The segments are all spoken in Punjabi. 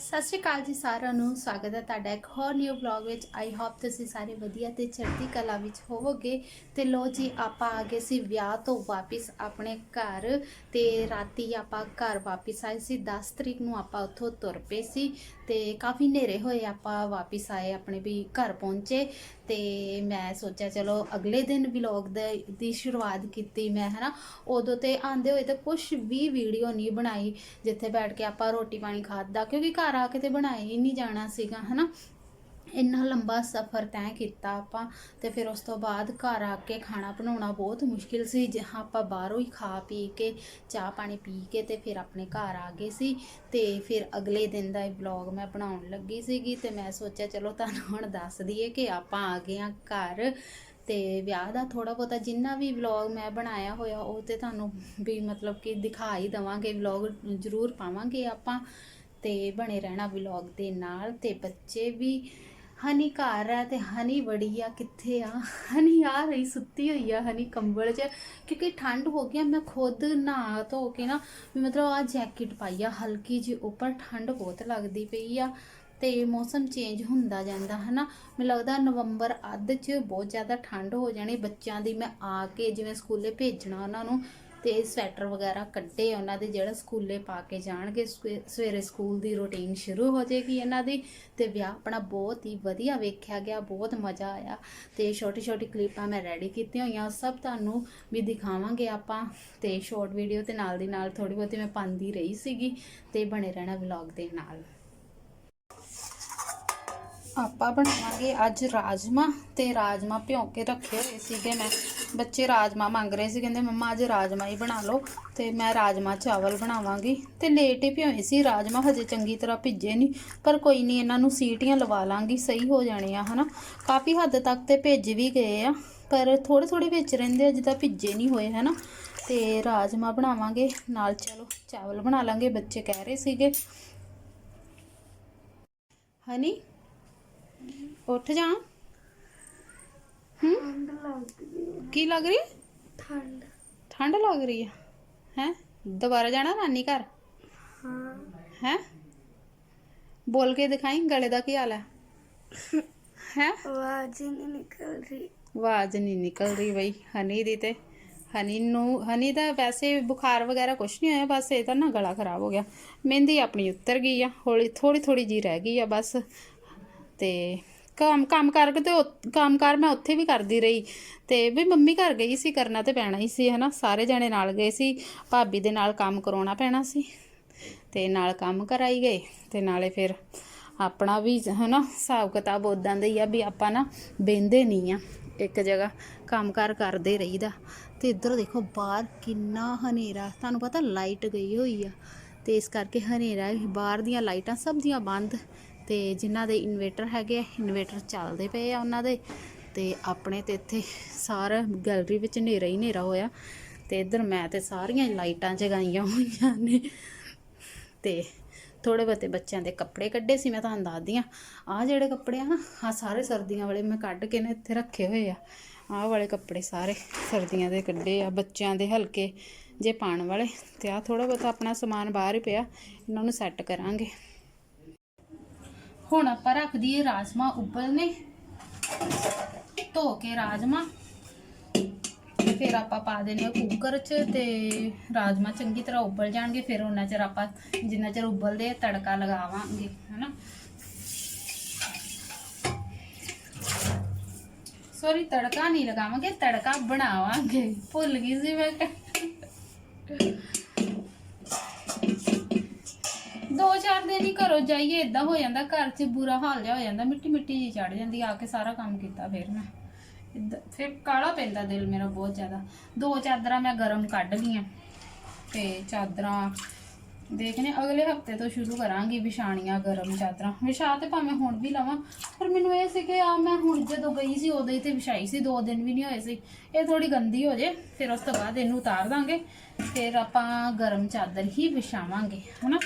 ਸਤਿ ਸ਼੍ਰੀ ਅਕਾਲ ਜੀ ਸਾਰਿਆਂ ਨੂੰ, ਸਵਾਗਤ ਹੈ ਤੁਹਾਡਾ ਇੱਕ ਹੋਰ ਨਿਊ ਵਲੌਗ ਵਿੱਚ। ਆਈ ਹੋਪ ਤੁਸੀਂ ਸਾਰੇ ਵਧੀਆ ਤੇ ਚੜ੍ਹਦੀ ਕਲਾ ਵਿੱਚ ਹੋਵੋਗੇ। ਤੇ ਲੋ ਜੀ, ਆਪਾਂ ਆ ਗਏ ਸੀ ਵਿਆਹ ਤੋਂ ਵਾਪਿਸ ਆਪਣੇ ਘਰ ਤੇ ਰਾਤੀ ਆਪਾਂ ਘਰ ਵਾਪਿਸ ਆਏ ਸੀ। 10 ਤਰੀਕ ਨੂੰ ਆਪਾਂ ਉੱਥੋਂ ਤੁਰ ਪਏ ਸੀ ਤੇ ਕਾਫੀ ਹਨੇਰੇ ਹੋਏ ਆਪਾਂ ਵਾਪਿਸ ਆਏ, ਆਪਣੇ ਵੀ ਘਰ ਪਹੁੰਚੇ। ਤੇ ਮੈਂ ਸੋਚਿਆ, ਚਲੋ ਅਗਲੇ ਦਿਨ ਵਲੌਗ ਦੀ ਸ਼ੁਰੂਆਤ ਕੀਤੀ ਮੈਂ, ਹਨਾ? ਉਦੋਂ ਤੇ ਆਂਦੇ ਹੋਏ ਤੇ ਕੁਝ ਵੀ ਵੀਡੀਓ ਨਹੀਂ ਬਣਾਈ, ਜਿੱਥੇ ਬੈਠ ਕੇ ਆਪਾਂ ਰੋਟੀ ਪਾਣੀ ਖਾਦਾ ਕਿਉਂਕਿ ਘਰ ਘਰ ਆ ਕੇ ਤੇ ਬਣਾਏ ਹੀ ਨਹੀਂ ਜਾਣਾ ਸੀਗਾ, ਹਨਾ? ਇੰਨਾ ਲੰਬਾ ਸਫ਼ਰ ਤੈਅ ਕੀਤਾ ਆਪਾਂ ਤੇ ਫਿਰ ਉਸ ਤੋਂ ਬਾਅਦ ਘਰ ਆ ਕੇ ਖਾਣਾ ਬਣਾਉਣਾ ਬਹੁਤ ਮੁਸ਼ਕਿਲ ਸੀ। ਜਹਾਂ ਆਪਾਂ ਬਾਹਰੋਂ ਹੀ ਖਾ ਪੀ ਕੇ, ਚਾਹ ਪਾਣੀ ਪੀ ਕੇ ਤੇ ਫਿਰ ਆਪਣੇ ਘਰ ਆ ਗਏ ਸੀ ਤੇ ਫਿਰ ਅਗਲੇ ਦਿਨ ਦਾ ਇਹ ਵਲੌਗ ਮੈਂ ਬਣਾਉਣ ਲੱਗੀ ਸੀਗੀ ਤੇ ਮੈਂ ਸੋਚਿਆ ਚਲੋ ਤੁਹਾਨੂੰ ਹੁਣ ਦੱਸ ਦਈਏ ਕਿ ਆਪਾਂ ਆ ਗਏ ਆ ਘਰ ਤੇ ਵਿਆਹ ਦਾ ਥੋੜਾ ਬਹੁਤਾ ਜਿੰਨਾ ਵੀ ਵਲੌਗ ਮੈਂ ਬਣਾਇਆ ਹੋਇਆ ਉਹ ਤੇ ਤੁਹਾਨੂੰ ਵੀ ਮਤਲਬ ਕਿ ਦਿਖਾ ਹੀ ਦਵਾਂਗੇ। ਵਲੌਗ ਜ਼ਰੂਰ ਪਾਵਾਂਗੇ ਆਪਾਂ। ਤੇ ਬਣੇ ਰਹਿਣਾ ਵਲੌਗ ਦੇ ਨਾਲ ਤੇ ਬੱਚੇ ਵੀ, ਹਨੀ ਘਰ ਹੈ ਤੇ ਹਨੀ ਬੜੀ ਆ, ਕਿੱਥੇ ਆ? ਹਨੀ ਆ ਰਹੀ, ਸੁੱਤੀ ਹੋਈ ਆ ਹਨੀ ਕੰਬਲ 'ਚ। ਕਿਉਂਕਿ ਠੰਡ ਹੋ ਗਈ ਆ, ਮੈਂ ਖੁਦ ਨਹਾ ਧੋ ਕੇ ਨਾ ਮਤਲਬ ਆ ਜੈਕਟ ਪਾਈ ਆ, ਹਲਕੀ ਜੀ ਉੱਪਰ ਠੰਡ ਬਹੁਤ ਲੱਗਦੀ ਪਈ ਆ ਤੇ ਮੌਸਮ ਚੇਂਜ ਹੁੰਦਾ ਜਾਂਦਾ, ਹਨਾ? ਮੈਨੂੰ ਲੱਗਦਾ ਨਵੰਬਰ ਅੱਧ 'ਚ ਬਹੁਤ ਜ਼ਿਆਦਾ ਠੰਡ ਹੋ ਜਾਣੀ ਬੱਚਿਆਂ ਦੀ। ਮੈਂ ਆ ਕੇ ਜਿਵੇਂ ਸਕੂਲੇ ਭੇਜਣਾ ਉਹਨਾਂ ਨੂੰ ਤੇ ਸਵੈਟਰ ਵਗੈਰਾ ਕੱਢੇ ਉਹਨਾਂ ਦੇ, ਜਿਹੜਾ ਸਕੂਲੇ ਪਾ ਕੇ ਜਾਣਗੇ, ਸਵੇ- ਸਵੇਰੇ ਸਕੂਲ ਦੀ ਰੁਟੀਨ ਸ਼ੁਰੂ ਹੋ ਜਾਏਗੀ ਇਹਨਾਂ ਦੀ ਤੇ ਵਿਆਹ ਆਪਣਾ ਬਹੁਤ ਹੀ ਵਧੀਆ ਵੇਖਿਆ ਗਿਆ, ਬਹੁਤ ਮਜ਼ਾ ਆਇਆ ਤੇ ਛੋਟੀ ਛੋਟੀ ਕਲਿੱਪਾਂ ਮੈਂ ਰੈਡੀ ਕੀਤੀਆਂ ਹੋਈਆਂ ਸਭ ਤੁਹਾਨੂੰ ਵੀ ਦਿਖਾਵਾਂਗੇ ਆਪਾਂ ਤੇ ਸ਼ਾਰਟ ਵੀਡੀਓ ਤੇ ਨਾਲ ਦੀ ਨਾਲ ਥੋੜੀ ਬਹੁਤੀ ਮੈਂ ਪਾਉਂਦੀ ਰਹੀ ਸੀਗੀ ਤੇ ਬਣੇ ਰਹਿਣਾ ਵਲੌਗ ਦੇ ਨਾਲ। ਆਪਾਂ ਬਣਾਵਾਂਗੇ ਅੱਜ ਰਾਜਮਾ ਤੇ ਰਾਜਮਾ ਭਿਉਂ ਕੇ ਰੱਖੇ ਹੋਏ ਸੀਗੇ ਮੈਂ। ਬੱਚੇ ਰਾਜਮਾ ਮੰਗ ਰਹੇ ਸੀ, ਕਹਿੰਦੇ ਮੰਮਾ ਅੱਜ ਰਾਜਮਾ ਹੀ ਬਣਾ ਲਓ ਤੇ ਮੈਂ ਰਾਜਮਾ ਚਾਵਲ ਬਣਾਵਾਂਗੀ। ਤੇ ਲੇਟ ਹੀ ਭਿਓਏ ਸੀ ਰਾਜਮਾ ਹਜੇ ਚੰਗੀ ਤਰ੍ਹਾਂ ਭਿੱਜੇ ਨਹੀਂ ਪਰ ਕੋਈ ਨਹੀਂ ਇਹਨਾਂ ਨੂੰ ਸੀਟੀਆਂ ਲਵਾ ਲਾਂਗੀ, ਸਹੀ ਹੋ ਜਾਣੇ ਆ ਹਨਾ। ਕਾਫੀ ਹੱਦ ਤੱਕ ਤੇ ਭਿੱਜ ਵੀ ਗਏ ਆ, ਪਰ ਥੋੜੇ ਥੋੜੇ ਵਿੱਚ ਰਹਿੰਦੇ ਆ ਜਿੱਦਾਂ ਭਿੱਜੇ ਨਹੀਂ ਹੋਏ, ਹਨਾ। ਤੇ ਰਾਜਮਾ ਬਣਾਵਾਂਗੇ, ਨਾਲ ਚਲੋ ਚਾਵਲ ਬਣਾ ਲਾਂਗੇ, ਬੱਚੇ ਕਹਿ ਰਹੇ ਸੀਗੇ। ਹਨੀ, ਉੱਠ ਜਾ। ਠੰਡ ਲੱਗਦੀ ਹੈ। ਕੀ ਲੱਗ ਰਹੀ ਹੈ? ਠੰਡ। ਠੰਡ ਲੱਗ ਰਹੀ ਹੈ। ਹੈ? ਦੁਬਾਰਾ ਜਾਣਾ ਨਾਨੀ ਘਰ? ਹਾਂ। ਹੈ? ਬੋਲ ਕੇ ਦਿਖਾਈ ਗਲੇ ਦਾ ਕੀ ਹਾਲ ਹੈ? ਹੈ? ਆਵਾਜ਼ ਹੀ ਨਹੀਂ ਨਿਕਲ ਰਹੀ। ਆਵਾਜ਼ ਨਹੀਂ ਨਿਕਲ ਰਹੀ ਬਈ ਹਨੀ ਦੀ ਤੇ। ਹਨੀ ਨੂੰ ਹਨੀ ਦਾ ਵੈਸੇ ਬੁਖਾਰ ਵਗੈਰਾ ਕੁਝ ਨਹੀਂ ਹੋਇਆ ਬਸ ਇਹਦਾ ਨਾ ਗਲਾ ਖਰਾਬ ਹੋ ਗਿਆ। ਮਹਿੰਦੀ ਆਪਣੀ ਉਤਰ ਗਈ ਆ ਹੌਲੀ ਥੋੜੀ ਥੋੜੀ ਜੀ ਰਹਿ ਗਈ ਆ ਬਸ। ਤੇ ਕੰਮ ਕੰਮ ਕਰਕੇ ਤੇ ਉਹ- ਕੰਮ ਕਰ ਮੈਂ ਉੱਥੇ ਵੀ ਕਰਦੀ ਰਹੀ। ਤੇ ਵੀ ਮੰਮੀ ਘਰ ਗਈ ਸੀ, ਕਰਨਾ ਤੇ ਪੈਣਾ ਹੀ ਸੀ, ਹਨਾ? ਸਾਰੇ ਜਣੇ ਨਾਲ ਗਏ ਸੀ। ਭਾਬੀ ਦੇ ਨਾਲ ਕੰਮ ਕਰਾਉਣਾ ਪੈਣਾ ਸੀ। ਤੇ ਨਾਲ ਕੰਮ ਕਰਾਈ ਗਏ। ਤੇ ਨਾਲੇ ਫਿਰ ਆਪਣਾ ਵੀ, ਹਨਾ? ਹਿਸਾਬ ਕਿਤਾਬ ਉਦਾਂ ਦਾ ਹੀ ਆ ਵੀ ਆਪਾਂ ਨਾ ਬਹਿੰਦੇ ਨਹੀਂ ਆ। ਇੱਕ ਜਗ੍ਹਾ ਕੰਮਕਾਰ ਕਰਦੇ ਰਹੀਦਾ। ਤੇ ਇੱਧਰ ਦੇਖੋ, ਬਾਹਰ ਕਿੰਨਾ ਹਨੇਰਾ। ਤੁਹਾਨੂੰ ਪਤਾ ਲਾਈਟ ਗਈ ਹੋਈ ਆ। ਤੇ ਇਸ ਕਰਕੇ ਹਨੇਰਾ, ਬਾਹਰ ਦੀਆਂ ਲਾਈਟਾਂ ਸਭ ਦੀਆਂ ਬੰਦ। ਤੇ ਜਿਨ੍ਹਾਂ ਦੇ ਇਨਵੇਟਰ ਹੈਗੇ ਆ, ਇਨਵੇਟਰ ਚੱਲਦੇ ਪਏ ਆ ਉਹਨਾਂ ਦੇ ਤੇ ਆਪਣੇ ਤੇ ਇੱਥੇ ਸਾਰਾ ਗੈਲਰੀ ਵਿੱਚ ਹਨੇਰਾ ਹੀ ਹਨੇਰਾ ਹੋਇਆ ਤੇ ਇੱਧਰ ਮੈਂ ਤੇ ਸਾਰੀਆਂ ਹੀ ਲਾਈਟਾਂ ਜਗਾਈਆਂ ਹੋਈਆਂ ਨੇ। ਤੇ ਥੋੜੇ ਬਹੁਤੇ ਬੱਚਿਆਂ ਦੇ ਕੱਪੜੇ ਕੱਢੇ ਸੀ, ਮੈਂ ਤੁਹਾਨੂੰ ਦੱਸਦੀ ਆ ਆਹ ਜਿਹੜੇ ਕੱਪੜੇ ਆ ਨਾ ਆ ਸਾਰੇ ਸਰਦੀਆਂ ਵਾਲੇ ਮੈਂ ਕੱਢ ਕੇ ਨੇ ਇੱਥੇ ਰੱਖੇ ਹੋਏ ਆ। ਆਹ ਵਾਲੇ ਕੱਪੜੇ ਸਾਰੇ ਸਰਦੀਆਂ ਦੇ ਕੱਢੇ ਆ, ਬੱਚਿਆਂ ਦੇ ਹਲਕੇ ਜੇ ਪਾਣ ਵਾਲੇ। ਤੇ ਆ ਥੋੜਾ ਬਹੁਤਾ ਆਪਣਾ ਸਮਾਨ ਬਾਹਰ ਹੀ ਪਿਆ, ਇਹਨਾਂ ਨੂੰ ਸੈੱਟ ਕਰਾਂਗੇ। ਹੁਣ ਆਪਾਂ ਰੱਖ ਦਈਏ ਰਾਜਮਾ ਉਬਲਨੇ ਧੋ ਕੇ ਰਾਜਮਾ। ਤੇ ਫਿਰ ਆਪਾਂ ਪਾ ਦੇਣੇ ਆ ਕੁੱਕਰ 'ਚ ਤੇ ਰਾਜਮਾ ਚੰਗੀ ਤਰ੍ਹਾਂ ਉਬਲ ਜਾਣਗੇ। ਫਿਰ ਉਹਨਾਂ ਚਿਰ ਆਪਾਂ ਜਿੰਨਾ ਚਿਰ ਉਬਲਦੇ ਆ ਤੜਕਾ ਲਗਾਵਾਂਗੇ, ਹਨਾ। ਸੌਰੀ ਤੜਕਾ ਨਹੀਂ ਲਗਾਵਾਂਗੇ, ਤੜਕਾ ਬਣਾਵਾਂਗੇ। ਭੁੱਲ ਗਈ ਸੀ ਮੈਂ। ਦੋ ਚਾਰ ਘਰੋਂ ਜਾਈਏ ਇਦਾਂ ਹੋ ਜਾਂਦਾ, ਘਰ 'ਚ ਬੁਰਾ ਹਾਲ ਜਿਹਾ ਹੋ ਜਾਂਦਾ ਮਿੱਟੀ ਮਿੱਟੀ ਜੀ ਚੜ ਜਾਂਦੀ ਆ ਕੇ ਸਾਰਾ ਕੰਮ ਕੀਤਾ ਫਿਰ ਮੈਂ। ਏਦਾਂ, ਫਿਰ ਕਾਲਾ ਪੈਂਦਾ ਦਿਲ ਮੇਰਾ ਬਹੁਤ ਜ਼ਿਆਦਾ। ਦੋ ਚਾਦਰਾਂ ਮੈਂ ਗਰਮ ਕੱਢ ਲਈਆਂ ਤੇ ਚਾਦਰਾਂ ਦੇਖਨੇ ਅਗਲੇ ਹਫ਼ਤੇ ਤੋਂ ਸ਼ੁਰੂ ਕਰਾਂਗੀ ਵਿਛਾਣੀਆਂ ਗਰਮ ਚਾਦਰਾਂ। ਵਿਛਾ ਤੇ ਭਾਵੇਂ ਹੁਣ ਵੀ ਲਵਾਂ, ਪਰ ਮੈਨੂੰ ਇਹ ਸੀ ਕਿ ਆ ਮੈਂ ਹੁਣ ਜਦੋਂ ਗਈ ਸੀ, ਉਦੋਂ ਹੀ ਤੇ ਵਿਛਾਈ ਸੀ, ਦੋ ਦਿਨ ਵੀ ਨਹੀਂ ਹੋਏ ਸੀ। ਇਹ ਥੋੜੀ ਗੰਦੀ ਹੋ ਜੇ, ਫਿਰ ਉਸ ਤੋਂ ਬਾਅਦ ਇਹਨੂੰ ਉਤਾਰ ਦਾਂਗੇ, ਫਿਰ ਆਪਾਂ ਗਰਮ ਚਾਦਰ ਹੀ ਵਿਛਾਵਾਂਗੇ, ਹਨਾ?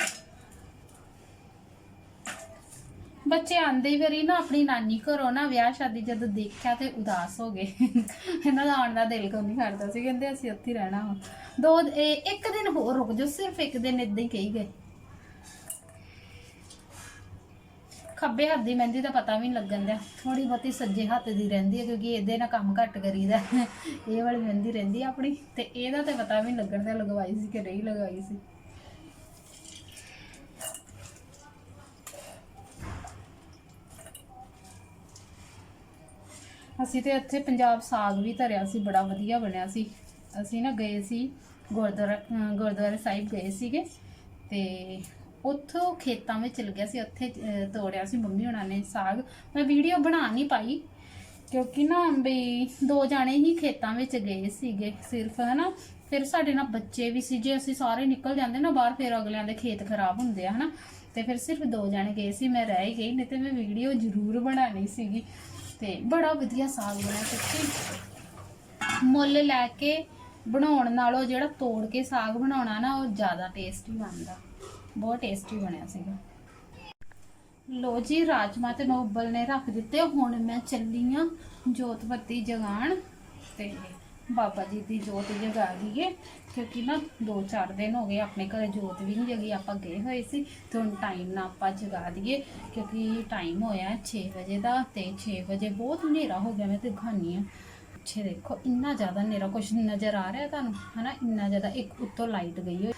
ਬੱਚੇ ਆਂਦੇ ਹੀ ਵਾਰੀ ਨਾ ਆਪਣੀ ਨਾਨੀ ਘਰੋਂ ਨਾ ਵਿਆਹ ਸ਼ਾਦੀ ਜਦੋਂ ਦੇਖਿਆ ਤੇ ਉਦਾਸ ਹੋ ਗਏ। ਇਹਨਾਂ ਦਾ ਆਉਣ ਦਾ ਦਿਲ ਕੋਈ ਨਹੀਂ ਕਰਦਾ ਸੀ? ਕਹਿੰਦੇ ਅਸੀਂ ਉੱਥੇ ਹੀ ਰਹਿਣਾ ਵਾ। ਦੋ, ਇਹ- ਇੱਕ ਦਿਨ ਹੋਰ ਰੁਕ ਜਾਓ, ਸਿਰਫ ਇੱਕ ਦਿਨ ਇਦਾਂ ਹੀ ਕਹੀ ਗਏ। ਖੱਬੇ ਹੱਥ ਦੀ ਮਹਿੰਦੀ ਦਾ ਪਤਾ ਵੀ ਨਹੀਂ ਲੱਗਣ ਦਿਆ। ਥੋੜੀ ਬਹੁਤੀ ਸੱਜੇ ਹੱਥ ਦੀ ਰਹਿੰਦੀ ਹੈ ਕਿਉਂਕਿ ਇਹਦੇ ਨਾਲ ਕੰਮ ਘੱਟ ਕਰੀਦਾ। ਇਹ ਵਾਲੀ ਮਹਿੰਦੀ ਰਹਿੰਦੀ ਆਪਣੀ ਤੇ ਇਹਦਾ ਤੇ ਪਤਾ ਵੀ ਨਹੀਂ ਲੱਗਣ ਦਾ ਲਗਵਾਈ ਸੀ ਕਿ ਨਹੀਂ ਲਗਵਾਈ ਸੀ। ਅਸੀਂ ਤੇ ਇੱਥੇ ਪੰਜਾਬ ਸਾਗ ਵੀ ਧਰਿਆ ਸੀ, ਬੜਾ ਵਧੀਆ ਬਣਿਆ ਸੀ। ਅਸੀਂ ਨਾ ਗਏ ਸੀ ਗੁਰਦੁਆਰਾ ਗੁਰਦੁਆਰੇ ਸਾਹਿਬ ਗਏ ਸੀਗੇ ਤੇ ਉੱਥੋਂ ਖੇਤਾਂ ਵਿੱਚ ਚਲ ਗਿਆ ਸੀ, ਉੱਥੇ ਤੋੜਿਆ ਸੀ ਮੰਮੀ ਹੁਣਾਂ ਨੇ ਸਾਗ। ਮੈਂ ਵੀਡੀਓ ਬਣਾ ਨਹੀਂ ਪਾਈ, ਕਿਉਂਕਿ ਨਾ ਬਈ ਦੋ ਜਾਣੇ ਹੀ ਖੇਤਾਂ ਵਿੱਚ ਗਏ ਸੀਗੇ ਸਿਰਫ, ਹਨਾ। ਫਿਰ ਸਾਡੇ ਨਾਲ ਬੱਚੇ ਵੀ ਸੀ, ਜੇ ਅਸੀਂ ਸਾਰੇ ਨਿਕਲ ਜਾਂਦੇ ਨਾ ਬਾਹਰ, ਫਿਰ ਅਗਲਿਆਂ ਦੇ ਖੇਤ ਖਰਾਬ ਹੁੰਦੇ ਆ, ਹਨਾ। ਤੇ ਫਿਰ ਸਿਰਫ ਦੋ ਜਾਣੇ ਗਏ ਸੀ, ਮੈਂ ਰਹਿ ਹੀ ਗਈ, ਨਹੀਂ ਤੇ ਮੈਂ ਵੀਡੀਓ ਜ਼ਰੂਰ ਬਣਾਣੀ ਸੀਗੀ। ਤੇ ਬੜਾ ਵਧੀਆ ਸਾਗ ਬਣਿਆ ਸੱਚੀ। ਮੁੱਲ ਲੈ ਕੇ ਬਣਾਉਣ ਨਾਲੋਂ ਜਿਹੜਾ ਤੋੜ ਕੇ ਸਾਗ ਬਣਾਉਣਾ ਨਾ, ਉਹ ਜ਼ਿਆਦਾ ਟੇਸਟੀ ਬਣਦਾ। ਬਹੁਤ ਟੇਸਟੀ ਬਣਿਆ ਸੀਗਾ। ਲੋ ਜੀ, ਰਾਜਮਾ ਤੇ ਮੈਂ ਉਬਲਨੇ ਰੱਖ ਦਿੱਤੇ। ਹੁਣ ਮੈਂ ਚੱਲੀ ਆ ਜੋਤ ਬੱਤੀ ਜਗਾਣ ਤੇ। ਬਾਬਾ ਜੀ ਦੀ ਜੋਤ ਜਗਾ ਦਈਏ ਕਿਉਂਕਿ ਨਾ 2-4 ਦਿਨ ਹੋ ਗਏ ਆਪਣੇ ਘਰੇ ਜੋਤ ਵੀ ਨਹੀਂ ਜਗੀ, ਆਪਾਂ ਗਏ ਹੋਏ ਸੀ। ਤੇ ਹੁਣ ਟਾਈਮ ਨਾਲ ਆਪਾਂ ਜਗਾ ਦਈਏ ਕਿਉਂਕਿ ਟਾਈਮ ਹੋਇਆ ਹੈ 6 ਵਜੇ ਦਾ ਤੇ 6 ਵਜੇ ਬਹੁਤ ਹਨੇਰਾ ਹੋ ਗਿਆ, ਮੈਂ ਤੇ ਦਿਖਾਨੀ ਆ। ਪਿੱਛੇ ਦੇਖੋ, ਇੰਨਾ ਜ਼ਿਆਦਾ ਹਨੇਰਾ, ਕੁਛ ਨਜ਼ਰ ਆ ਰਿਹਾ ਤੁਹਾਨੂੰ? ਹਨਾ, ਇੰਨਾ ਜ਼ਿਆਦਾ ਇੱਕ ਉੱਤੋਂ ਲਾਈਟ ਗਈ ਹੋਈ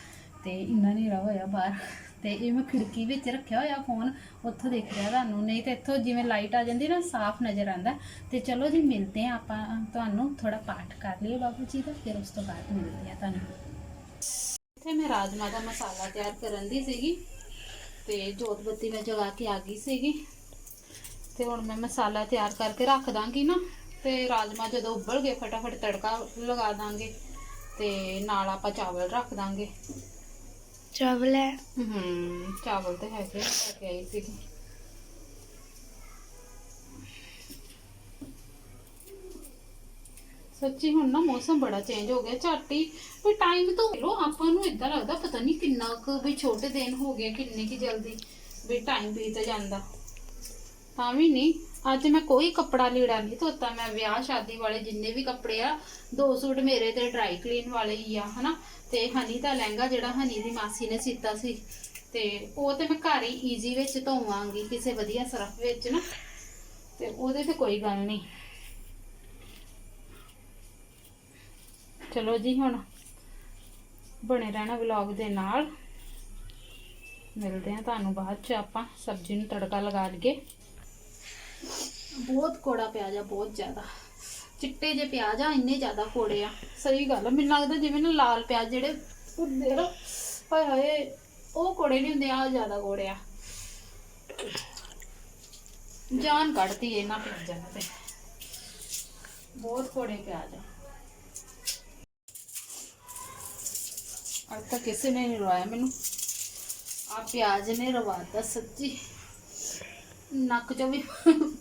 ਤੇ ਇੰਨਾ ਹਨੇਰਾ ਹੋਇਆ ਬਾਹਰ। ਤੇ ਇਹ ਮੈਂ ਖਿੜਕੀ ਵਿੱਚ ਰੱਖਿਆ ਹੋਇਆ ਫੋਨ ਉੱਥੋਂ ਦੇਖ ਰਿਹਾ ਤੁਹਾਨੂੰ। ਨਹੀਂ ਤੇ ਇੱਥੋਂ ਜਿਵੇਂ ਲਾਈਟ ਆ ਜਾਂਦੀ ਨਾ, ਸਾਫ਼ ਨਜ਼ਰ ਆਂਦਾ ਤੇ ਚਲੋ ਜੀ, ਮਿਲਦੇ ਆ ਆਪਾਂ ਤੁਹਾਨੂੰ ਥੋੜਾ ਪਾਠ ਕਰ ਲਈਏ ਬਾਬੂ ਜੀ ਦਾ, ਫਿਰ ਉਸ ਤੋਂ ਬਾਅਦ ਮਿਲਦੇ ਆ ਤੁਹਾਨੂੰ। ਇੱਥੇ ਮੈਂ ਰਾਜਮਾ ਦਾ ਮਸਾਲਾ ਤਿਆਰ ਕਰਨ ਦੀ ਸੀਗੀ, ਤੇ ਜੋਤ ਬੱਤੀ ਮੈਂ ਜਗਾ ਕੇ ਆ ਗਈ ਸੀਗੀ। ਤੇ ਹੁਣ ਮੈਂ ਮਸਾਲਾ ਤਿਆਰ ਕਰਕੇ ਰੱਖ ਦਾਂਗੀ ਨਾ, ਤੇ ਰਾਜਮਾ ਜਦੋਂ ਉਬਲ ਗਏ, ਫਟਾਫਟ ਤੜਕਾ ਲਗਾ ਦਾਂਗੇ, ਤੇ ਨਾਲ ਆਪਾਂ ਚਾਵਲ ਰੱਖ ਦਾਂਗੇ। ਚਾਵਲ ਹੈ। ਹਮ, ਚਾਵਲ ਤੇ ਹੈਗੇ ਲੈ ਕੇ ਆਈ ਸੀ। ਸੱਚੀ ਹੁਣ ਨਾ ਮੌਸਮ ਬੜਾ ਚੇਂਜ ਹੋ ਗਿਆ, ਝਾਟੀ। ਵੀ ਟਾਈਮ ਤੋਂ ਲੋ ਆਪਾਂ ਨੂੰ ਇਦਾਂ ਲੱਗਦਾ, ਪਤਾ ਨਹੀਂ ਕਿੰਨਾ ਕੁ ਵੀ ਛੋਟੇ ਦਿਨ ਹੋ ਗਏ, ਕਿੰਨੇ ਕੀ ਜਲਦੀ ਵੀ ਟਾਈਮ ਬੀਤ ਜਾਂਦਾ। ਤਾਂ ਵੀ ਨਹੀਂ ਅੱਜ ਮੈਂ ਕੋਈ ਕੱਪੜਾ ਲੀੜਾ ਨਹੀਂ ਧੋਤਾ, ਮੈਂ ਵਿਆਹ ਸ਼ਾਦੀ ਵਾਲੇ ਜਿੰਨੇ ਵੀ ਕੱਪੜੇ ਆ, ਦੋ ਸੂਟ ਮੇਰੇ ਤੇ ਡਰਾਈ ਕਲੀਨ ਵਾਲੇ ਹੀ ਆ, ਹਨਾ? ਤੇ ਹਨੀ ਦਾ ਲਹਿੰਗਾ ਜਿਹੜਾ ਹਨੀ ਦੀ ਮਾਸੀ ਨੇ ਸੀਤਾ ਸੀ, ਤੇ ਉਹ ਤੇ ਮੈਂ ਘਰ ਹੀ ਈਜ਼ੀ ਵਿੱਚ ਧੋਵਾਂਗੀ, ਕਿਸੇ ਵਧੀਆ ਸਰਫ ਵਿੱਚ, ਨਾ? ਤੇ ਉਹਦੇ ਤੇ ਕੋਈ ਗੱਲ ਨਹੀਂ। ਚਲੋ ਜੀ ਹੁਣ ਬਣੇ ਰਹਿਣਾ ਵਲੌਗ ਦੇ ਨਾਲ। ਮਿਲਦੇ ਆ ਤੁਹਾਨੂੰ ਬਾਅਦ ਚ ਆਪਾਂ, ਸਬਜ਼ੀ ਨੂੰ ਤੜਕਾ ਲਗਾ ਲਈਏ। ਬਹੁਤ ਕੋੜਾ ਪਿਆਜ਼ ਆ, ਬਹੁਤ ਜ਼ਿਆਦਾ। ਚਿੱਟੇ ਜੇ ਪਿਆਜ਼ ਆ, ਇੰਨੇ ਜ਼ਿਆਦਾ ਕੋੜੇ ਆ। ਸਹੀ ਗੱਲ ਆ, ਮੈਨੂੰ ਲੱਗਦਾ ਜਿਵੇਂ ਨਾ ਲਾਲ ਪਿਆਜ਼ ਜਿਹੜੇ ਹੁੰਦੇ ਨਾ, ਹਾਏ ਹਾਏ, ਉਹ ਕੋੜੇ ਨਹੀਂ ਹੁੰਦੇ ਆ ਜ਼ਿਆਦਾ ਕੋੜੇ ਆ। ਜਾਨ ਕੱਢਤੀ ਇਹਨਾਂ ਪਿਆਜ਼ਾਂ ਤੇ। ਬਹੁਤ ਕੋੜੇ ਪਿਆਜ਼ ਆ। ਅੱਜ ਤੱਕ ਕਿਸੇ ਨੇ ਨਹੀਂ ਰਵਾਇਆ ਮੈਨੂੰ। ਆ ਪਿਆਜ਼ ਨੇ ਰਵਾਤਾ ਸੱਚੀ। ਨੱਕ ਚੋਂ ਵੀ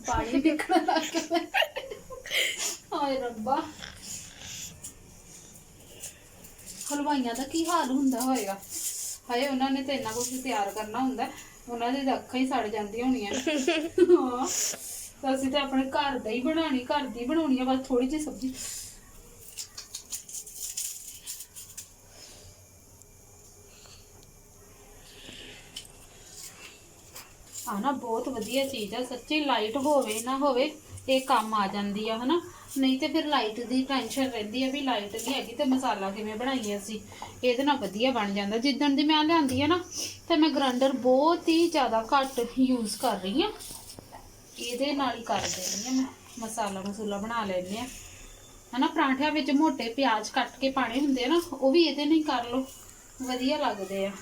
ਪਾਣੀ ਨਿਕਲਣ ਲੱਗ ਗਿਆ ਹਾਏ ਰੱਬਾ। ਹਲਵਾਈਆਂ ਦਾ ਕੀ ਹਾਲ ਹੁੰਦਾ ਹੋਏਗਾ? ਹਾਏ, ਉਹਨਾਂ ਨੇ ਤੇ ਇੰਨਾ ਕੁਝ ਤਿਆਰ ਕਰਨਾ ਹੁੰਦਾ। ਉਹਨਾਂ ਦੀ ਅੱਖਾਂ ਹੀ ਸੜ ਜਾਂਦੀਆਂ ਹੋਣੀਆਂ ਹਾਂ। ਤਾਂ ਅਸੀਂ ਤਾਂ ਆਪਣੇ ਘਰ ਦਾ ਹੀ ਬਣਾਣੀ ਘਰ ਦੀ ਬਣਾਉਣੀ ਆ, ਬਸ ਥੋੜੀ ਜਿਹੀ ਸਬਜ਼ੀ। ਆ ਨਾ ਬਹੁਤ ਵਧੀਆ ਚੀਜ਼ ਆ, ਸੱਚੀ ਲਾਈਟ ਹੋਵੇ ਨਾ ਹੋਵੇ, ਇਹ ਕੰਮ ਆ ਜਾਂਦੀ ਆ, ਹਨਾ? ਨਹੀਂ ਤੇ ਫਿਰ ਲਾਈਟ ਦੀ ਟੈਨਸ਼ਨ ਰਹਿੰਦੀ ਆ ਵੀ ਲਾਈਟ ਨਹੀਂ ਹੈਗੀ ਤੇ ਮਸਾਲਾ ਕਿਵੇਂ ਬਣਾਈਏ ਅਸੀਂ? ਇਹਦੇ ਨਾਲ ਵਧੀਆ ਬਣ ਜਾਂਦਾ। ਜਿੱਦਣ ਦੀ ਮੈਂ ਲਿਆਂਦੀ ਆ ਨਾ, ਤੇ ਮੈਂ ਗ੍ਰਾਈਂਡਰ ਬਹੁਤ ਹੀ ਜ਼ਿਆਦਾ ਘੱਟ ਯੂਜ਼ ਕਰ ਰਹੀ ਆ। ਇਹਦੇ ਨਾਲ ਹੀ ਕਰ ਦੇਣੀ ਆ ਮੈਂ, ਮਸਾਲਾ ਮਸੂਲਾ ਬਣਾ ਲੈਂਦੇ ਆ। ਹਨਾ, ਪਰਾਂਠਿਆਂ ਵਿੱਚ ਮੋਟੇ ਪਿਆਜ਼ ਕੱਟ ਕੇ ਪਾਣੇ ਹੁੰਦੇ ਆ ਨਾ, ਉਹ ਵੀ ਇਹਦੇ ਨਾਲ ਹੀ ਕਰ ਲਓ। ਵਧੀਆ ਲੱਗਦੇ ਆ।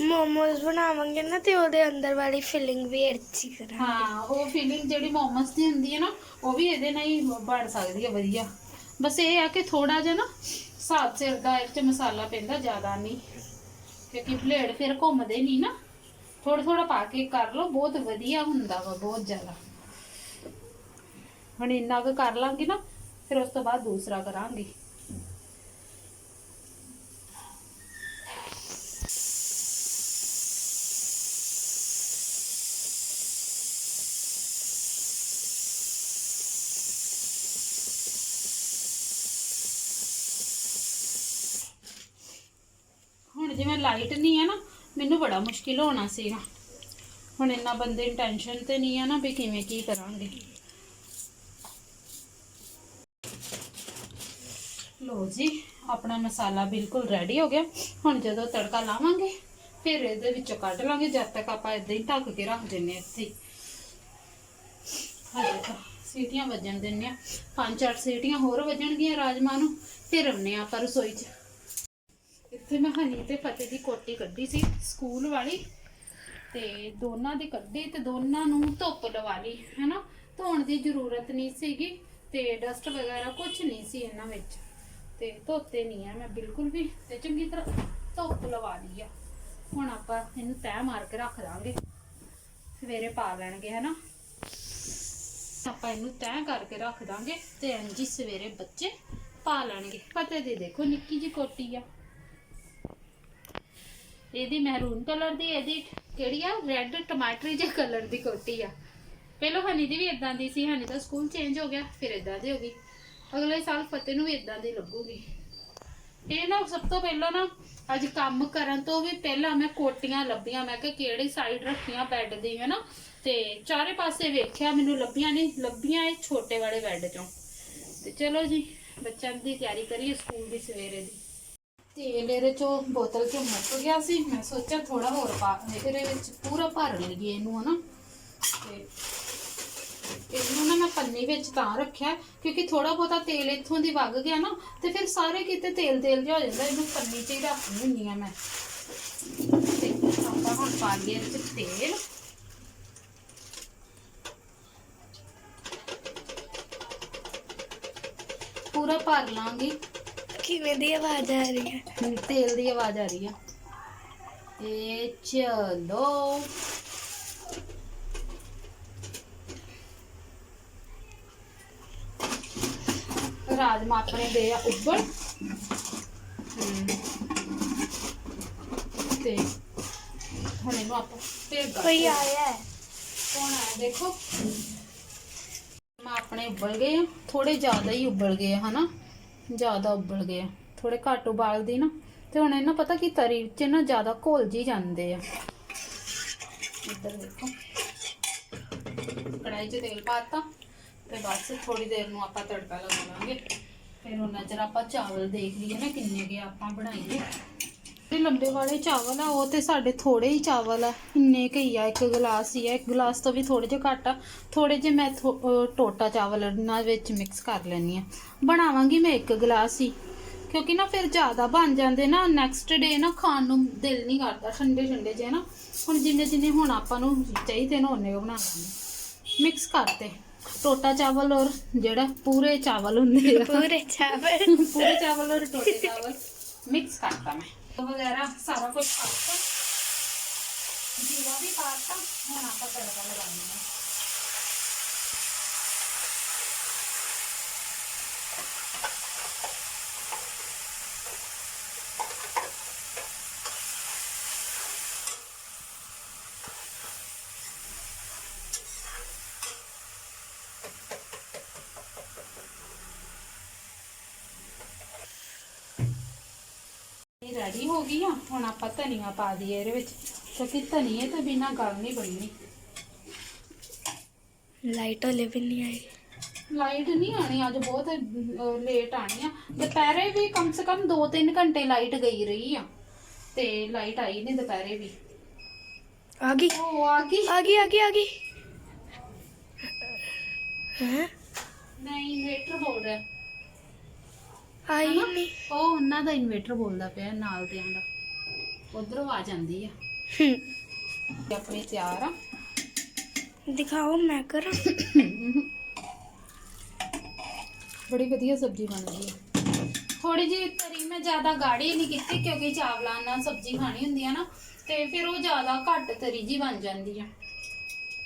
ਮੋਮੋਸ ਬਣਾਵਾਂਗੇ ਨਾ ਤੇ ਉਹਦੇ ਅੰਦਰ ਵਾਲੀ ਫਿਲਿੰਗ ਵੀ ਅੱਛੀ ਕਰਾਂ ਹਾਂ, ਉਹ ਫੀਲਿੰਗ ਜਿਹੜੀ ਮੋਮਸ ਦੀ ਹੁੰਦੀ ਹੈ ਨਾ, ਉਹ ਵੀ ਇਹਦੇ ਨਾਲ ਹੀ ਬਣ ਸਕਦੀ ਹੈ, ਵਧੀਆ। ਬਸ ਇਹ ਆ ਕਿ ਥੋੜਾ ਜਿਹਾ ਨਾ ਸਾਤ ਸਿਰ ਦਾ ਇਹ ਚ ਮਸਾਲਾ ਪੈਂਦਾ, ਜ਼ਿਆਦਾ ਨਹੀਂ। ਕਿਉਂਕਿ ਬਲੇਡ ਫਿਰ ਘੁੰਮਦੇ ਨਹੀਂ ਨਾ। ਥੋੜਾ ਥੋੜਾ ਪਾ ਕੇ ਕਰ ਲਓ, ਬਹੁਤ ਵਧੀਆ ਹੁੰਦਾ ਵਾ, ਬਹੁਤ ਜ਼ਿਆਦਾ। ਹੁਣ ਇੰਨਾ ਕੁ ਕਰ ਲਾਂਗੇ ਨਾ, ਫਿਰ ਉਸ ਤੋਂ ਬਾਅਦ ਦੂਸਰਾ ਕਰਾਂਗੇ। ਹੁਣ ਨਹੀਂ ਹੈ ਨਾ, ਮੈਨੂੰ ਬੜਾ ਮੁਸ਼ਕਿਲ ਹੋਣਾ ਸੀਗਾ। ਹੁਣ ਇੰਨਾ ਬੰਦੇ ਨੂੰ ਟੈਨਸ਼ਨ ਤੇ ਨਹੀਂ ਆ ਨਾ ਵੀ ਕਿਵੇਂ ਕੀ ਕਰਾਂਗੇ। ਲੋ ਜੀ, ਆਪਣਾ ਮਸਾਲਾ ਬਿਲਕੁਲ ਰੈਡੀ ਹੋ ਗਿਆ। ਹੁਣ ਜਦੋਂ ਤੜਕਾ ਲਾਵਾਂਗੇ, ਫਿਰ ਇਹਦੇ ਵਿੱਚੋਂ ਕੱਢ ਲਾਂਗੇ, ਜਦ ਤੱਕ ਆਪਾਂ ਇਦਾਂ ਹੀ ਢੱਕ ਕੇ ਰੱਖ ਦਿੰਨੇ ਆ ਇੱਥੇ। ਹਜੇ ਤਾਂ ਸੀਟੀਆਂ ਵੱਜਣ ਦਿੰਨੇ ਆ ਪੰਜ ਚਾਰ ਸੀਟੀਆਂ ਹੋਰ ਵੱਜਣਗੀਆਂ ਰਾਜਮਾ ਨੂੰ, ਫਿਰ ਆਉਨੇ ਆ ਆਪਾਂ ਰਸੋਈ 'ਚ। ਇੱਥੇ ਮੈਂ ਹਨੀ ਤੇ ਫਤਿਹ ਦੀ ਕੋਟੀ ਕੱਢੀ ਸੀ, ਸਕੂਲ ਵਾਲੀ। ਤੇ ਦੋਨਾਂ ਦੀ ਕੱਢੀ ਤੇ ਦੋਨਾਂ ਨੂੰ ਧੁੱਪ ਲਵਾ ਲਈ, ਹੈਨਾ? ਧੋਣ ਦੀ ਜ਼ਰੂਰਤ ਨਹੀਂ ਸੀਗੀ ਤੇ ਡਸਟ ਵਗੈਰਾ ਕੁਝ ਨਹੀਂ ਸੀ ਇਹਨਾਂ ਵਿੱਚ। ਤੇ ਧੋਤੇ ਨਹੀਂ ਆ ਮੈਂ ਬਿਲਕੁਲ ਵੀ, ਤੇ ਚੰਗੀ ਤਰ੍ਹਾਂ ਧੁੱਪ ਲਵਾ ਲਈ ਆ। ਹੁਣ ਆਪਾਂ ਇਹਨੂੰ ਤੈਅ ਮਾਰ ਕੇ ਰੱਖ ਦਾਂਗੇ। ਸਵੇਰੇ ਪਾ ਲੈਣਗੇ, ਹੈਨਾ? ਆਪਾਂ ਇਹਨੂੰ ਤੈਅ ਕਰਕੇ ਰੱਖ ਦਾਂਗੇ ਤੇ ਇੰਜੀ ਸਵੇਰੇ ਬੱਚੇ ਪਾ ਲੈਣਗੇ। ਪਤੇ ਦੀ ਦੇਖੋ ਨਿੱਕੀ ਜੀ ਕੋਟੀ ਆ। ਇਹਦੀ ਮਹਿਰੂਨ ਕਲਰ ਦੀ, ਇਹਦੀ ਕਿਹੜੀ ਆ? ਰੈੱਡ ਟਮਾਟਰੀ ਜਿਹੇ ਕਲਰ ਦੀ ਕੋਟੀ ਆ। ਪਹਿਲਾਂ ਹਨੀ ਦੀ ਵੀ ਇਦਾਂ ਦੀ ਸੀ ਹਨੀ ਦਾ ਸਕੂਲ ਚੇਂਜ ਹੋ ਗਿਆ, ਫਿਰ ਇਦਾਂ ਦੀ ਹੋ ਗਈ। ਅਗਲੇ ਸਾਲ ਫਤਿਹ ਨੂੰ ਵੀ ਇਦਾਂ ਦੀ ਲੱਗੂਗੀ। ਇਹ ਨਾ ਸਭ ਤੋਂ ਪਹਿਲਾਂ ਨਾ ਅੱਜ ਕੰਮ ਕਰਨ ਤੋਂ ਵੀ ਪਹਿਲਾਂ ਮੈਂ ਕੋਟੀਆਂ ਲੱਭੀਆਂ, ਮੈਂ ਕਿ ਕਿਹੜੀ ਸਾਈਡ ਰੱਖੀਆਂ ਬੈੱਡ ਦੀ ਹੈ ਨਾ ਤੇ ਚਾਰੇ ਪਾਸੇ ਵੇਖਿਆ, ਮੈਨੂੰ ਲੱਭੀਆਂ ਨਹੀਂ ਲੱਭੀਆਂ ਇਹ ਛੋਟੇ ਵਾਲੇ ਬੈੱਡ ਚੋਂ। ਤੇ ਚਲੋ ਜੀ, ਬੱਚਿਆਂ ਦੀ ਤਿਆਰੀ ਕਰੀਏ ਸਕੂਲ ਦੀ ਸਵੇਰੇ ਦੀ। ਤੇਲ ਇਹਦੇ ਚੋਂ ਬੋਤਲ ਚੋਂ ਮੁੱਕ ਗਿਆ ਸੀ। ਮੈਂ ਸੋਚਿਆ ਥੋੜਾ ਹੋਰ ਪਾ ਇਹਦੇ ਵਿੱਚ ਪੂਰਾ ਭਰ ਲਈਏ ਇਹਨੂੰ, ਹਨਾ? ਤੇ ਇਹਨੂੰ ਨਾ ਮੈਂ ਪੰਨੀ ਵਿੱਚ ਤਾਂ ਰੱਖਿਆ, ਕਿਉਂਕਿ ਥੋੜਾ ਬਹੁਤਾ ਤੇਲ ਇੱਥੋਂ ਦੀ ਵਗ ਗਿਆ ਨਾ, ਤੇ ਫਿਰ ਸਾਰੇ ਕਿਤੇ ਤੇਲ ਤੇਲ ਜਿਹਾ ਹੋ ਜਾਂਦਾ, ਇਹਨੂੰ ਪੰਨੀ 'ਚ ਹੀ ਰੱਖਣੀ ਹੁੰਦੀ ਆ ਮੈਂ। ਤੇ ਆਪਾਂ ਹੁਣ ਪਾ ਲਈਏ ਇਹਦੇ 'ਚ ਤੇਲ। ਪੂਰਾ ਭਰ ਲਾਂਗੇ। ਕਿਵੇਂ ਦੀ ਆਵਾਜ਼ ਆ ਰਹੀ ਹੈ? ਮੈਨੂੰ ਤੇਲ ਦੀ ਆਵਾਜ਼ ਆ ਰਹੀ ਆ। ਇਹ ਚਲੋ। ਰਾਜਮਾ ਆਪਣੇ ਦੇ ਆ ਉੱਬਲ। ਤੇ ਹੁਣ ਇਹਨੂੰ ਆਪਾਂ ਫੇਰ ਕੋਈ ਆਇਆ ਹੈ? ਕੌਣ ਆਇਆ ਦੇਖੋ। ਮੈਂ ਆਪਣੇ ਉਬਲ ਗਏ ਥੋੜੇ ਜ਼ਿਆਦਾ ਹੀ ਉਬਲ ਗਏ ਹਨਾ? ਜ਼ਿਆਦਾ ਉਬਲ ਗਏ ਆ। ਥੋੜੇ ਘੱਟ ਉਬਾਲਦੀ ਨਾ, ਤੇ ਹੁਣ ਇਹਨਾਂ ਪਤਾ ਕੀ ਤਰੀ ਚ ਨਾ ਜ਼ਿਆਦਾ ਘੋਲ ਜੀ ਜਾਂਦੇ ਆ। ਇੱਧਰ ਦੇਖੋ। ਕੜਾਈ 'ਚ ਤੇਲ ਪਾਤਾ, ਤੇ ਬਸ ਥੋੜੀ ਦੇਰ ਨੂੰ ਆਪਾਂ ਤੜਕਾ ਲਗਾਵਾਂਗੇ ਫਿਰ ਉਹਨਾਂ ਚਿਰ ਆਪਾਂ ਚਾਵਲ ਦੇਖ ਲਈਏ ਨਾ ਕਿੰਨੇ ਕੇ ਆਪਾਂ ਬਣਾਈਏ। ਜਿਹੜੇ ਲੰਬੇ ਵਾਲੇ ਚਾਵਲ ਆ ਉਹ ਤੇ ਸਾਡੇ ਥੋੜੇ ਹੀ ਚਾਵਲ ਆ। ਇੰਨੇ ਕੁ ਹੀ ਆ ਇੱਕ ਗਲਾਸ ਹੀ ਆ ਇੱਕ ਗਲਾਸ ਤੋਂ ਵੀ ਥੋੜੇ ਜਿਹਾ ਘੱਟ ਆ। ਥੋੜੇ ਜਿਹੇ ਮੈਂ ਟੋਟਾ ਚਾਵਲ ਇਹਨਾਂ ਵਿੱਚ ਮਿਕਸ ਕਰ ਲੈਣੀ ਆ। ਬਣਾਵਾਂਗੀ ਮੈਂ ਇੱਕ ਗਲਾਸ ਹੀ ਕਿਉਂਕਿ ਨਾ ਫਿਰ ਜ਼ਿਆਦਾ ਬਣ ਜਾਂਦੇ ਨਾ ਨੈਕਸਟ ਡੇ ਨਾ ਖਾਣ ਨੂੰ ਦਿਲ ਨਹੀਂ ਕਰਦਾ ਠੰਡੇ ਠੰਡੇ ਜੇ ਨਾ। ਹੁਣ ਜਿੰਨੇ ਜਿੰਨੇ ਹੁਣ ਆਪਾਂ ਨੂੰ ਚਾਹੀਦੇ ਨੇ ਉਹਨੇ ਬਣਾ ਲਾਂਗੇ। ਮਿਕਸ ਕਰਤੇ। ਟੋਟਾ ਚਾਵਲ ਔਰ ਜਿਹੜਾ ਪੂਰੇ ਚਾਵਲ ਹੁੰਦੇ ਆ। ਪੂਰੇ ਚਾਵਲ। ਪੂਰੇ ਚਾਵਲ ਔਰ ਟੋਟੇ ਚਾਵਲ। ਮਿਕਸ ਕਰਤਾ ਮੈਂ। ਵਗੈਰਾ ਸਾਰਾ ਕੁਝ ਪਾਤਾ ਜੀਰਾ ਵੀ ਪਾਤਾ ਹੁਣ ਆਪਾਂ ਤੜਕਾ ਲਗਾਉਣਾ ਹੈ ਇਹ ਰੈਡੀ ਹੋ ਗਈ ਆ ਹੁਣ ਆਪਾਂ ਧਨੀਆ ਪਾ ਦਈਏ ਇਹਦੇ ਵਿੱਚ। ਕਿਉਂਕਿ ਧਨੀਏ ਤੋਂ ਬਿਨਾ ਗੱਲ ਨਹੀਂ ਬਣਨੀ ਲਾਈਟ ਵਾਲੇ ਵੀ ਨਹੀਂ ਆਈ। ਲਾਈਟ ਨਹੀਂ ਆਣੀ ਅੱਜ ਬਹੁਤ ਲੇਟ ਆਣੀ ਆ। ਦੁਪਹਿਰੇ ਵੀ ਕਮ ਸੇ ਕਮ 2-3 ਘੰਟੇ ਲਾਈਟ ਗਈ ਰਹੀ ਆ। ਤੇ ਲਾਈਟ ਆਈ ਨਹੀਂ ਦੁਪਹਿਰੇ ਵੀ। ਆ ਗਈ। ਉਹ ਆ ਗਈ। ਆ ਗਈ ਆ ਗਈ ਆ ਗਈ। ਹੈ? ਨਹੀਂ ਇਨਵੇਟਰ ਬੋਲ ਰਿਹਾ। ਆਈ ਹਨਾ? ਨਹੀਂ। ਉਹ ਉਹਨਾਂ ਦਾ ਇਨਵੇਟਰ ਬੋਲਦਾ ਪਿਆ ਨਾਲ ਦਿਆਂ ਦਾ ਉਧਰੋਂ ਆ ਜਾਂਦੀ ਆ। ਤੇ ਆਪਣੀ ਤਿਆਰ ਆ। ਦਿਖਾਓ ਮੈਂ ਕਰਾਂ। ਬੜੀ ਵਧੀਆ ਸਬਜ਼ੀ ਬਣ ਗਈ ਹੈ ਥੋੜੀ ਜਿਹੀ ਤਰੀ ਮੈਂ ਜ਼ਿਆਦਾ ਗਾੜੀ ਨਹੀਂ ਕੀਤੀ ਕਿਉਂਕਿ ਚਾਵਲਾਂ ਨਾਲ ਸਬਜ਼ੀ ਖਾਣੀ ਹੁੰਦੀ ਆ ਨਾ। ਤੇ ਫਿਰ ਉਹ ਜ਼ਿਆਦਾ ਘੱਟ ਤਰੀ ਜੀ ਬਣ ਜਾਂਦੀ ਆ।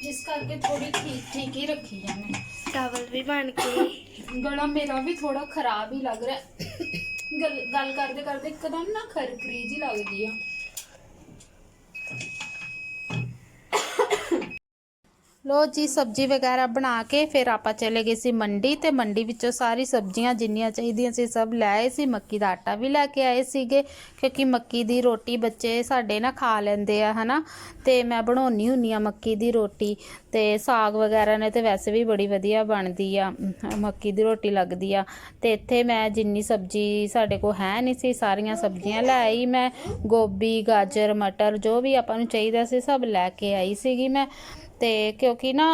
ਇਸ ਕਰਕੇ ਥੋੜੀ ਠੀਕ ਠੀਕ ਹੀ ਰੱਖੀ ਆ ਮੈਂ। ਚਾਵਲ ਵੀ ਬਣ ਗਏ ਗਲਾ ਮੇਰਾ ਵੀ ਥੋੜਾ ਖਰਾਬ ਹੀ ਲੱਗ ਰਿਹਾ। ਗੱਲ ਗੱਲ ਕਰਦੇ ਕਰਦੇ ਇੱਕਦਮ ਨਾ ਖਰਖਰੀ ਜੀ ਲੱਗਦੀ ਆ। ਲੋ ਜੀ, ਸਬਜ਼ੀ ਵਗੈਰਾ ਬਣਾ ਕੇ ਫਿਰ ਆਪਾਂ ਚਲੇ ਗਏ ਸੀ ਮੰਡੀ ਤੇ ਮੰਡੀ ਵਿੱਚੋਂ ਸਾਰੀ ਸਬਜ਼ੀਆਂ ਜਿੰਨੀਆਂ ਚਾਹੀਦੀਆਂ ਸੀ ਸਭ ਲੈ ਆਏ ਸੀ। ਮੱਕੀ ਦਾ ਆਟਾ ਵੀ ਲੈ ਕੇ ਆਏ ਸੀਗੇ ਕਿਉਂਕਿ ਮੱਕੀ ਦੀ ਰੋਟੀ ਬੱਚੇ ਸਾਡੇ ਨਾ ਖਾ ਲੈਂਦੇ ਆ, ਹਨਾ। ਤੇ ਮੈਂ ਬਣਾਉਣੀ ਹੁੰਨੀ ਆ ਮੱਕੀ ਦੀ ਰੋਟੀ ਤੇ ਸਾਗ ਵਗੈਰਾ ਨੇ ਤੇ ਵੈਸੇ ਵੀ ਬੜੀ ਵਧੀਆ ਬਣਦੀ ਆ ਮੱਕੀ ਦੀ ਰੋਟੀ ਲੱਗਦੀ ਆ। ਤੇ ਇੱਥੇ ਮੈਂ ਜਿੰਨੀ ਸਬਜ਼ੀ ਸਾਡੇ ਕੋਲ ਹੈ ਨਹੀਂ ਸੀ, ਸਾਰੀਆਂ ਸਬਜ਼ੀਆਂ ਲੈ ਆਈ ਮੈਂ। ਗੋਭੀ, ਗਾਜਰ, ਮਟਰ ਜੋ ਵੀ ਆਪਾਂ ਨੂੰ ਚਾਹੀਦਾ ਸੀ ਸਭ ਲੈ ਕੇ ਆਈ ਸੀਗੀ ਮੈਂ। ਤੇ ਕਿਉਂਕਿ ਨਾ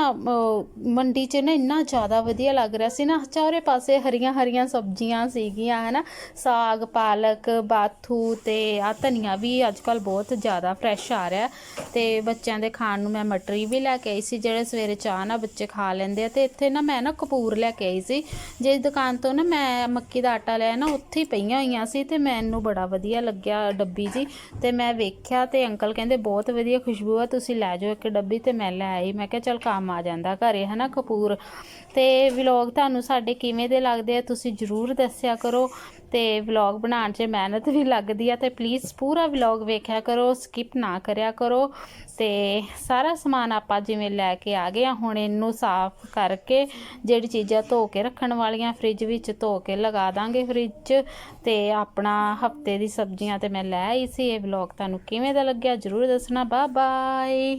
ਮੰਡੀ 'ਚ ਨਾ ਇੰਨਾ ਜ਼ਿਆਦਾ ਵਧੀਆ ਲੱਗ ਰਿਹਾ ਸੀ ਨਾ, ਚਾਰੇ ਪਾਸੇ ਹਰੀਆਂ ਹਰੀਆਂ ਸਬਜ਼ੀਆਂ ਸੀਗੀਆਂ, ਹਨਾ। ਸਾਗ, ਪਾਲਕ, ਬਾਥੂ ਤੇ ਆ ਧਨੀਆ ਵੀ ਅੱਜ ਕੱਲ ਬਹੁਤ ਜ਼ਿਆਦਾ ਫਰੈਸ਼ ਆ ਰਿਹਾ। ਤੇ ਬੱਚਿਆਂ ਦੇ ਖਾਣ ਨੂੰ ਮੈਂ ਮਟਰੀ ਵੀ ਲੈ ਕੇ ਆਈ ਸੀ, ਜਿਹੜੇ ਸਵੇਰੇ ਚਾਹ ਨਾਲ ਬੱਚੇ ਖਾ ਲੈਂਦੇ ਆ। ਤੇ ਇੱਥੇ ਨਾ ਮੈਂ ਨਾ ਕਪੂਰ ਲੈ ਕੇ ਆਈ ਸੀ। ਜਿਸ ਦੁਕਾਨ ਤੋਂ ਨਾ ਮੈਂ ਮੱਕੀ ਦਾ ਆਟਾ ਲਿਆ ਨਾ, ਉੱਥੇ ਹੀ ਪਈਆਂ ਹੋਈਆਂ ਸੀ ਤੇ ਮੈਨੂੰ ਬੜਾ ਵਧੀਆ ਲੱਗਿਆ ਡੱਬੀ ਜੀ। ਤੇ ਮੈਂ ਵੇਖਿਆ ਤੇ ਅੰਕਲ ਕਹਿੰਦੇ, ਬਹੁਤ ਵਧੀਆ ਖੁਸ਼ਬੂ ਆ, ਤੁਸੀਂ ਲੈ ਜਾਓ ਇੱਕ ਡੱਬੀ ਤੇ ਮੈਂ ਲੈ ਆਈ, ਮੈਂ ਕਿਹਾ ਚਲ ਕੰਮ ਆ ਜਾਂਦਾ ਘਰੇ, ਹਨਾ ਕਪੂਰ? ਤੇ ਵਲੌਗ ਤੁਹਾਨੂੰ ਸਾਡੇ ਕਿਵੇਂ ਦੇ ਲੱਗਦੇ ਆ ਤੁਸੀਂ ਜਰੂਰ ਦੱਸਿਆ ਕਰੋ। ਤੇ ਵਲੌਗ ਬਣਾਉਣ 'ਚ ਮਿਹਨਤ ਵੀ ਲੱਗਦੀ ਆ ਤੇ ਪਲੀਜ਼ ਪੂਰਾ ਵਲੌਗ ਵੇਖਿਆ ਕਰੋ ਸਕਿਪ ਨਾ ਕਰਿਆ ਕਰੋ। ਤੇ ਸਾਰਾ ਸਮਾਨ ਆਪਾਂ ਜਿਵੇਂ ਲੈ ਕੇ ਆ ਗਏ ਆ, ਹੁਣ ਇਹਨੂੰ ਸਾਫ਼ ਕਰਕੇ ਜਿਹੜੀ ਚੀਜ਼ਾਂ ਧੋ ਕੇ ਰੱਖਣ ਵਾਲੀਆਂ ਫ੍ਰਿਜ ਵਿੱਚ ਧੋ ਕੇ ਲਗਾ ਦਾਂਗੇ ਫ੍ਰਿਜ। 'ਚ ਤੇ ਆਪਣਾ ਹਫ਼ਤੇ ਦੀ ਸਬਜ਼ੀਆਂ ਤੇ ਮੈਂ ਲੈ ਆਈ ਸੀ, ਇਹ ਵਲੌਗ ਤੁਹਾਨੂੰ ਕਿਵੇਂ ਦਾ ਲੱਗਿਆ ਜਰੂਰ ਦੱਸਣਾ। Bye bye